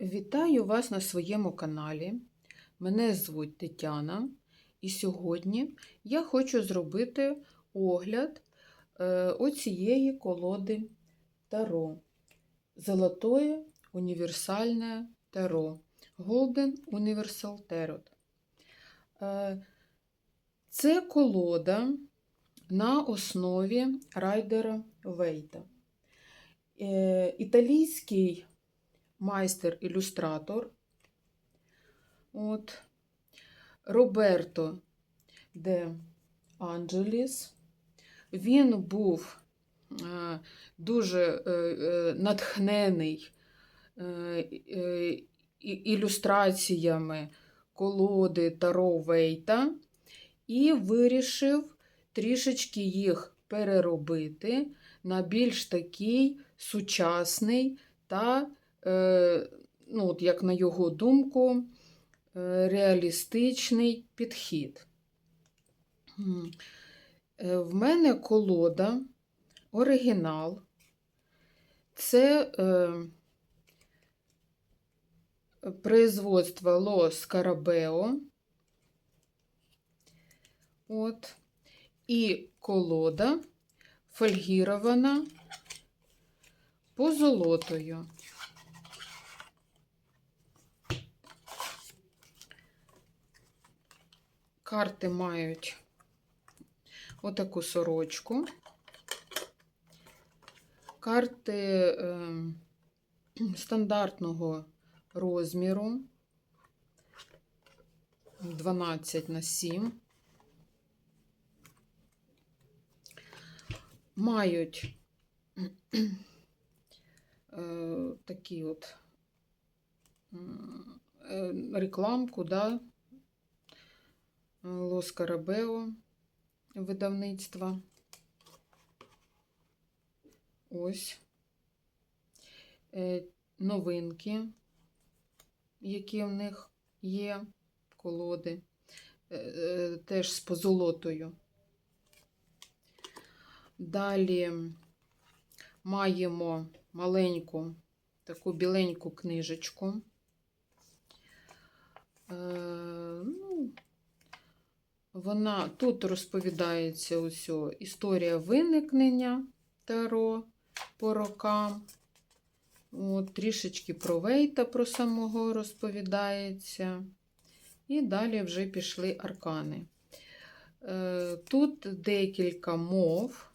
Вітаю вас на своєму каналі. Мене звуть Тетяна, і сьогодні я хочу зробити огляд е, оцієї колоди Таро. Золотое універсальне Таро. Golden Universal Tarot. Е, Це колода на основі Райдера Вейта. Е, Італійський майстер-ілюстратор. От. Роберто де Анджеліс. Він був е, дуже е, е, натхнений ілюстраціями колоди Таро Вейта і вирішив трішечки їх переробити на більш такий сучасний та, ну, от як на його думку, е, реалістичний підхід. Е, В мене колода, оригінал. Це е, производство Лос Карабео. От. І колода фольгірована позолотою. Карти мають отаку сорочку. Карти е, стандартного розміру 12 на 7. Мають е, такі от е, рекламку, да, Лос Карабео видавництва. Ось Е, новинки, які в них є, колоди, е, е, теж з позолотою. Далі маємо маленьку таку біленьку книжечку. Ну, вона тут розповідається ось історія виникнення Таро по рокам. От, трішечки про Вейта про самого розповідається. І далі вже пішли аркани. Е, Тут декілька мов.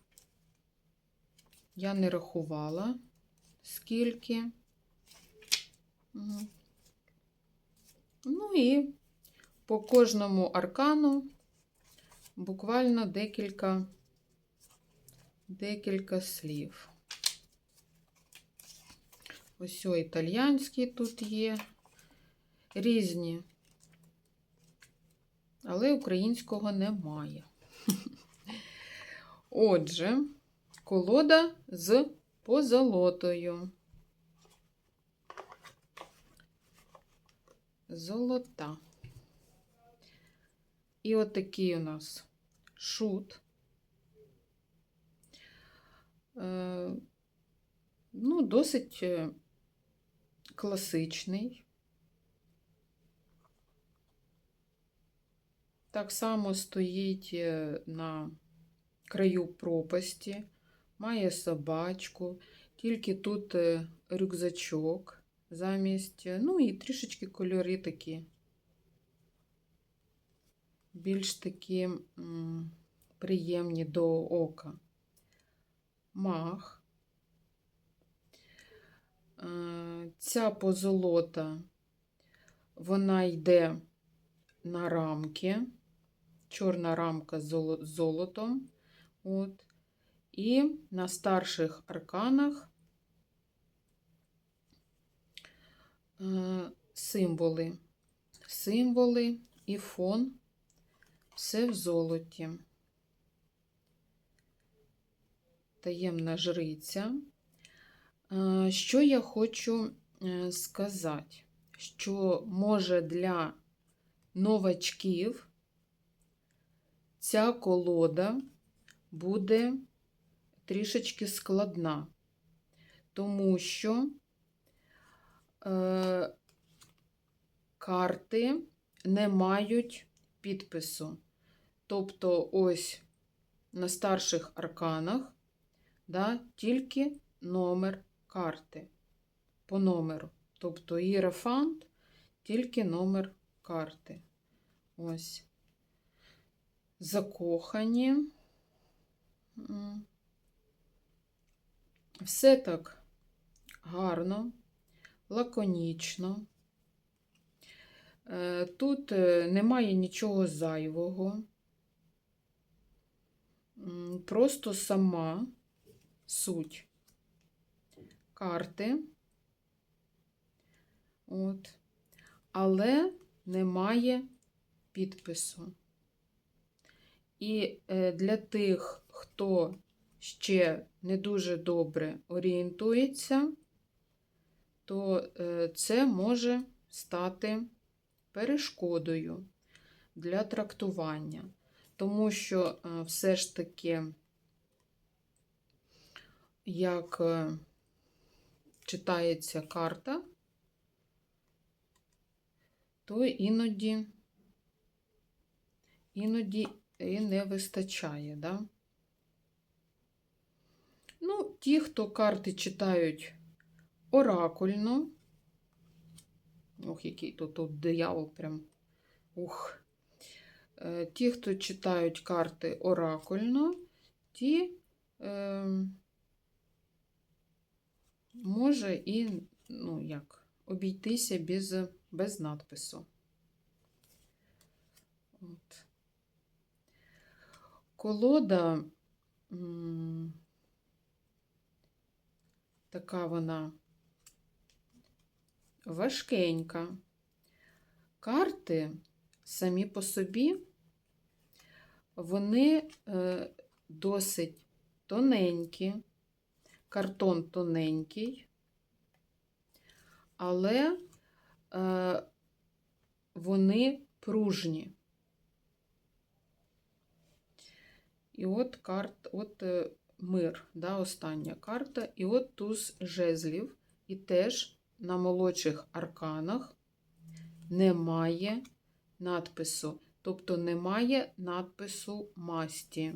Я не рахувала, скільки. Ну і по кожному аркану буквально декілька, декілька слів. Ось о, італьянський тут є, різні, але українського немає. Отже, колода з позолотою. Золота. І отакий у нас шут. Е, ну, досить е, класичний. Так само стоїть е, на краю пропасті, має собачку, тільки тут рюкзачок замість, ну і трішечки кольори такі, більш такі приємні до ока. Мах. Е, Ця позолота, вона йде на рамки, чорна рамка з золотом. От. І на старших арканах е, символи. Символи і фон все в золоті. Таємна жриця. Що я хочу е, сказати? Що може для новачків ця колода буде трішечки складна, тому що е, карти не мають підпису. Тобто, ось на старших арканах да, тільки номер карти по номеру. Тобто іерофант тільки номер карти. Ось. Закохані. Все так гарно, лаконічно. Е, Тут е, немає нічого зайвого. Просто сама суть карти. От. Але немає підпису. І е, для тих, хто ще не дуже добре орієнтується, то е, це може стати перешкодою для трактування. Тому що е, все ж таки, як е, читається карта, то іноді, іноді і не вистачає. Да? Ну, ті, хто карти читають оракульно, ох, який тут, тут диявол прям. Ух. Е, Ті, хто читають карти оракульно, ті е, може і, ну, як, обійтися без, без надпису. От. Колода м, така вона важкенька. Карти самі по собі, вони е, досить тоненькі, картон тоненький, але е, вони пружні. І от карт, от е, мир, да, остання карта, і от туз жезлів, і теж на молодших арканах немає надпису, тобто немає надпису масті.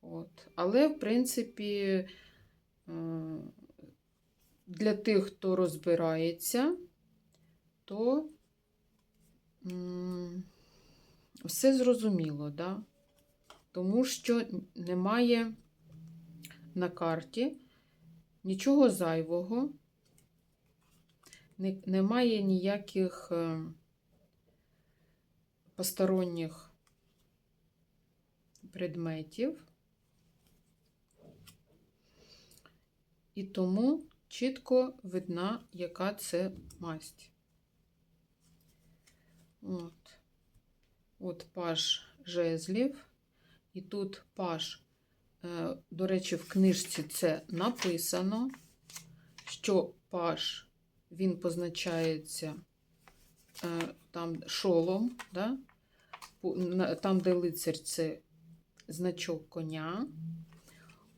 От. Але, в принципі, е, для тих, хто розбирається, то все зрозуміло, да? тому що немає на карті нічого зайвого, немає ніяких е, посторонніх предметів. І тому чітко видна, яка це масть. От, От паш жезлів. І тут паш, е, до речі, в книжці це написано, що паш, він позначається е, там шолом, да? Пу- на- там, де лицар, це значок коня.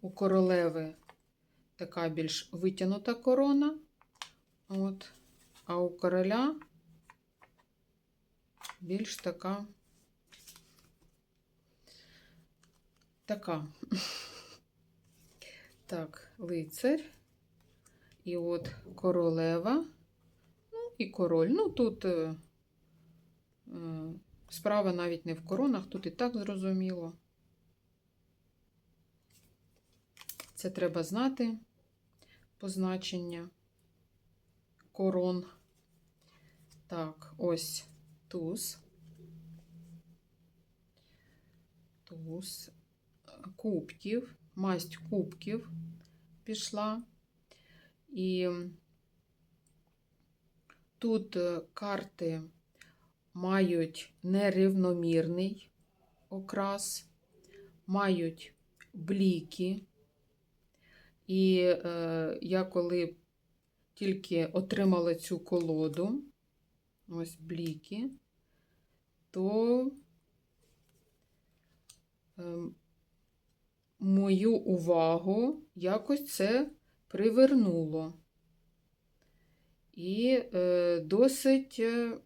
У королеви така більш витягнута корона. От. А у короля більш така. Така. Так, лицар. І от королева. Ну, і король. Ну, тут е, е, справа навіть не в коронах, тут і так зрозуміло. Це треба знати позначення корон. Так, ось туз. Туз кубків, масть кубків пішла. І тут карти мають нерівномірний окрас, мають бліки. І е, я коли тільки отримала цю колоду, ось бліки, то е, мою увагу якось це привернуло. І е, досить е,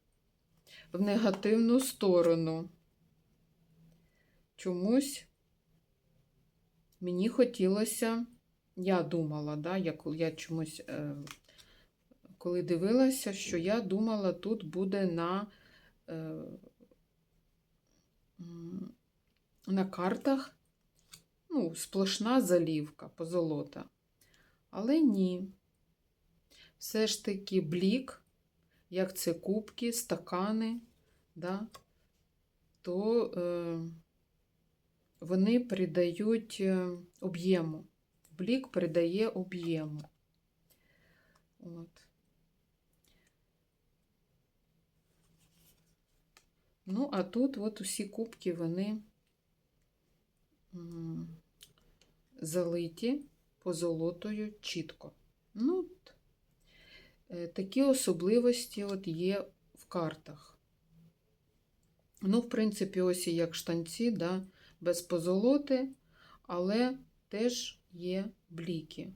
в негативну сторону. Чомусь мені хотілося, я думала, да, я, я чомусь, е, коли дивилася, що я думала, тут буде на, е, на картах ну, сплошна залівка позолота. Але ні. Все ж таки блік, як це кубки, стакани, да, то е, вони придають е, об'єму. Блік придає об'єму. От. Ну, а тут от усі кубки, вони залиті позолотою чітко. Ну, такі особливості от є в картах. Ну, в принципі, ось і як штанці, да, без позолоти, але теж є бліки.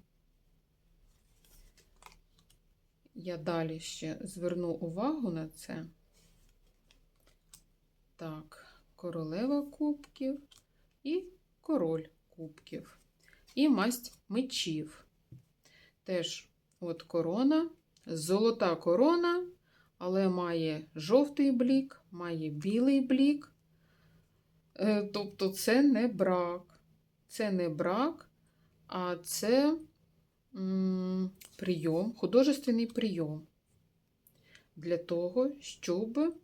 Я далі ще зверну увагу на це. Так, королева кубків і король кубків. І масть мечів. Теж от корона, золота корона, але має жовтий блік, має білий блік. Е, Тобто це не брак. Це не брак, а це прийом, художественний прийом для того, щоб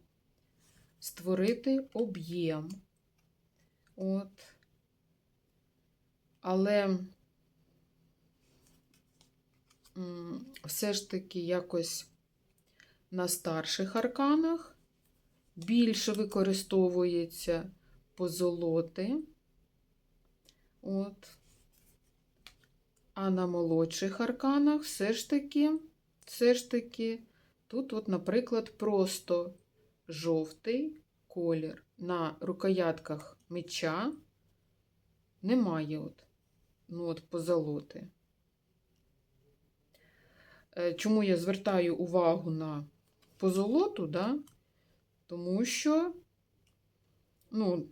створити об'єм. От. Але все ж таки якось на старших арканах більше використовується позолоти. От. А на молодших арканах все ж таки, все ж таки, тут, от, наприклад, просто жовтий колір. На рукоятках меча немає от, ну, от позолоти. Е, Чому я звертаю увагу на позолоту, да? Тому що, ну,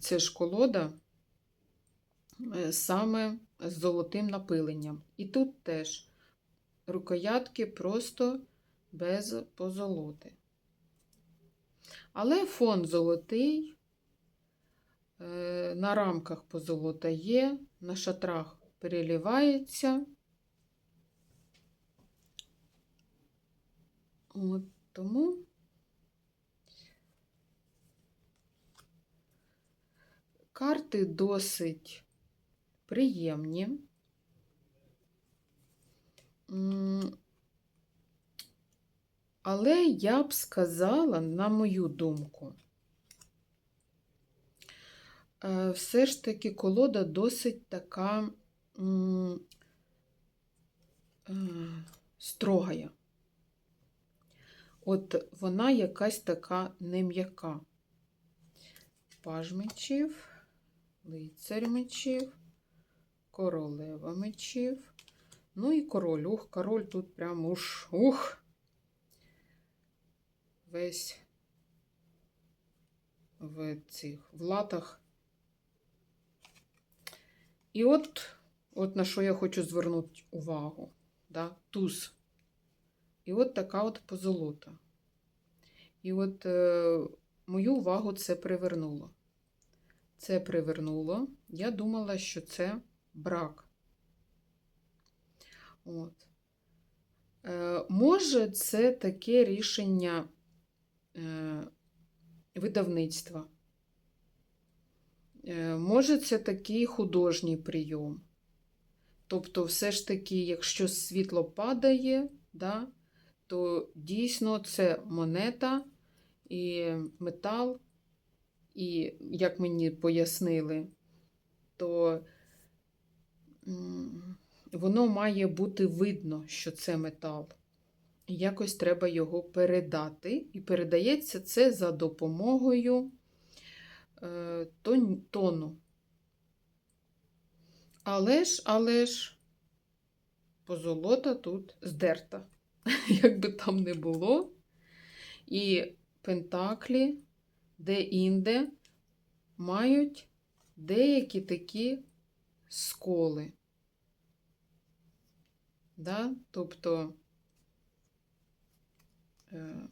це ж колода е, саме з золотим напиленням. І тут теж рукоятки просто без позолоти. Але фон золотий, е, на рамках позолота є, на шатрах переливається. От тому карти досить приємні. Але я б сказала, на мою думку, е, все ж таки колода досить така е, строгая. От вона якась така нем'яка. Паж мечів, лицар мечів, королева мечів. Ну і король. Ух, король тут прям уж ух. Весь в цих в латах. І от, от на що я хочу звернути увагу. Да? Туз. І от така от позолота. І от е, мою увагу це привернуло. Це привернуло. Я думала, що це брак. От. Е, може, це таке рішення е, видавництва. Е, може, це такий художній прийом. Тобто, все ж таки, якщо світло падає, да, то дійсно це монета і метал, і, як мені пояснили, то воно має бути видно, що це метал. Якось треба його передати. І передається це за допомогою е, тону. Але ж, але ж, позолота тут здерта. Як би там не було. І пентаклі де-інде мають деякі такі сколи. Да? Тобто е,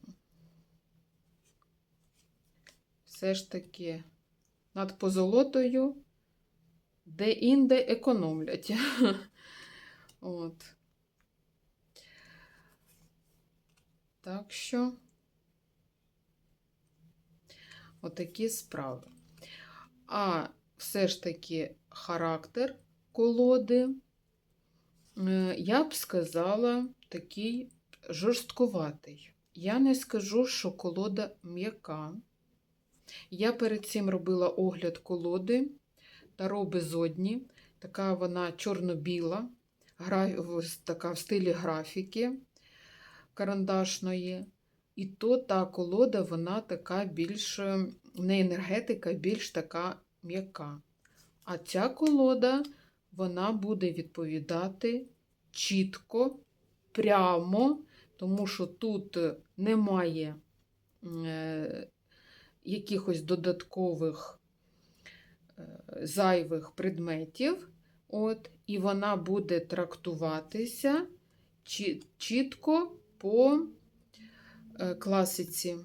все ж таки над позолотою де-інде економлять. От. Так що отакі справи. А все ж таки характер колоди, е, я б сказала, такий жорсткуватий. Я не скажу, що колода м'яка. Я перед цим робила огляд колоди Таро безодні. Така вона чорно-біла, така в стилі графіки карандашної. І то та колода, вона така більш, е, не енергетика, більш така м'яка. А ця колода, вона буде відповідати чітко, прямо, тому що тут немає е, якихось додаткових е, зайвих предметів. От, і вона буде трактуватися чітко по е, класиці.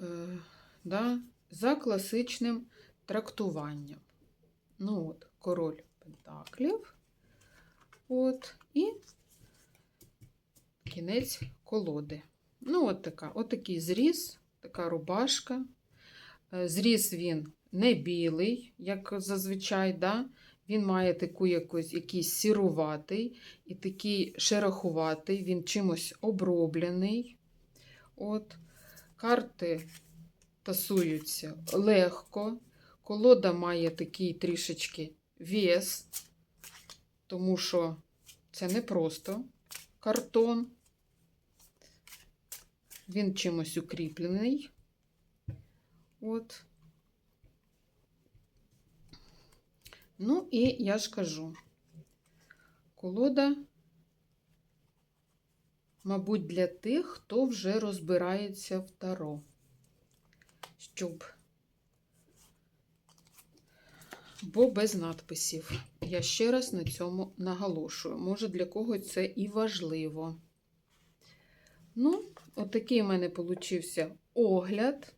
Е, да, за класичним трактуванням. Ну от, король пентаклів. От, і кінець колоди. Ну, от така, от такий зріз, така рубашка. Е, Зріз він не білий, як зазвичай, да? Він має таку якось, якийсь сіруватий і такий шерохуватий, він чимось оброблений. От. Карти тасуються легко. Колода має такий трішечки вес, тому що це не просто картон. Він чимось укріплений. От. Ну, і я ж кажу, колода, мабуть, для тих, хто вже розбирається в таро. Щоб. Бо без надписів. Я ще раз на цьому наголошую. Може, для когось це і важливо. Ну, отакий в мене получився огляд.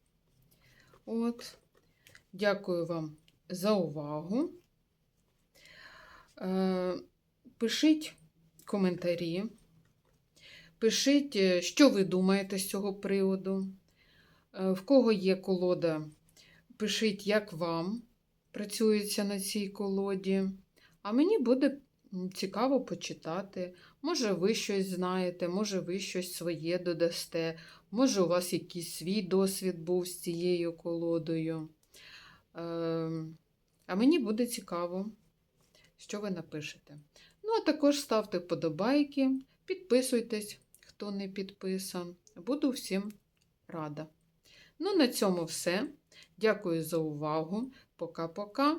От. Дякую вам за увагу. Е, Пишіть коментарі. Пишіть, е, що ви думаєте з цього приводу. Е, В кого є колода, пишіть, як вам працюється на цій колоді. А мені буде цікаво почитати. Може, ви щось знаєте, може, ви щось своє додасте, може, у вас якийсь свій досвід був з цією колодою. Ем, А мені буде цікаво, що ви напишете. Ну, а також ставте вподобайки, підписуйтесь, хто не підписан. Буду всім рада. Ну, на цьому все. Дякую за увагу. Пока-пока.